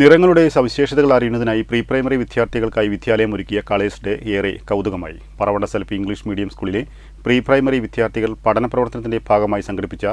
നിറങ്ങളുടെ സവിശേഷതകൾ അറിയുന്നതിനായി പ്രീ പ്രൈമറി വിദ്യാർത്ഥികൾക്കായി വിദ്യാലയം ഒരുക്കിയ കളേഴ്സ് ഡേ ഏറെ കൗതുകമായി. പറവണ്ട സെൽഫ് ഇംഗ്ലീഷ് മീഡിയം സ്കൂളിലെ പ്രീ പ്രൈമറി വിദ്യാർത്ഥികൾ പഠന പ്രവർത്തനത്തിന്റെ ഭാഗമായി സംഘടിപ്പിച്ച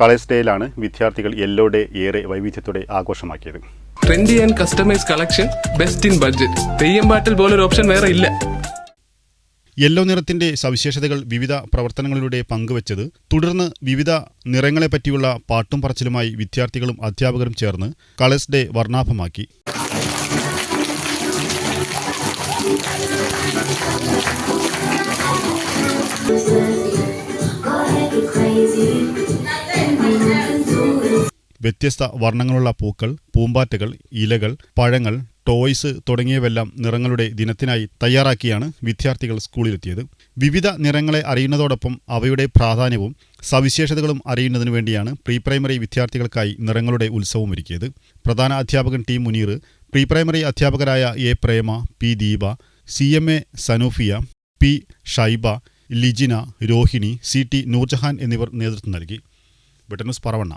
കളേഴ്സ് ഡേയിലാണ് വിദ്യാർത്ഥികൾ യെല്ലോ ഡേ ഏറെ വൈവിധ്യത്തോടെ ആഘോഷമാക്കിയത്. Trendy and customise collection best in budget Theyyam പാട്ടിൽ പോലൊരു ഓപ്ഷൻ വേറെ ഇല്ല. യെല്ലോ നിറത്തിന്റെ സവിശേഷതകൾ വിവിധ പ്രവർത്തനങ്ങളിലൂടെ പങ്കുവച്ചത് തുടർന്ന് വിവിധ നിറങ്ങളെപ്പറ്റിയുള്ള പാട്ടും പറച്ചിലുമായി വിദ്യാർത്ഥികളും അധ്യാപകരും ചേർന്ന് കളേഴ്സ് ഡേ വർണാഭമാക്കി. വ്യത്യസ്ത വർണങ്ങളുള്ള പൂക്കൾ പൂമ്പാറ്റകൾ ഇലകൾ പഴങ്ങൾ ടോയ്സ് തുടങ്ങിയവെല്ലാം നിറങ്ങളുടെ ദിനത്തിനായി തയ്യാറാക്കിയാണ് വിദ്യാർത്ഥികൾ സ്കൂളിലെത്തിയത്. വിവിധ നിറങ്ങളെ അറിയുന്നതോടൊപ്പം അവയുടെ പ്രാധാന്യവും സവിശേഷതകളും അറിയുന്നതിനു വേണ്ടിയാണ് പ്രീ പ്രൈമറി വിദ്യാർത്ഥികൾക്കായി നിറങ്ങളുടെ ഉത്സവം ഒരുക്കിയത്. പ്രധാന അധ്യാപകൻ ടി മുനീർ പ്രീ പ്രൈമറി അധ്യാപകരായ A Prema P Deepa C M A Sanufiya P Shaiba Lijina Rohini C T Noorjahan എന്നിവർ നേതൃത്വം നൽകി. വെട്ടന്യൂസ് പറവണ്ണ.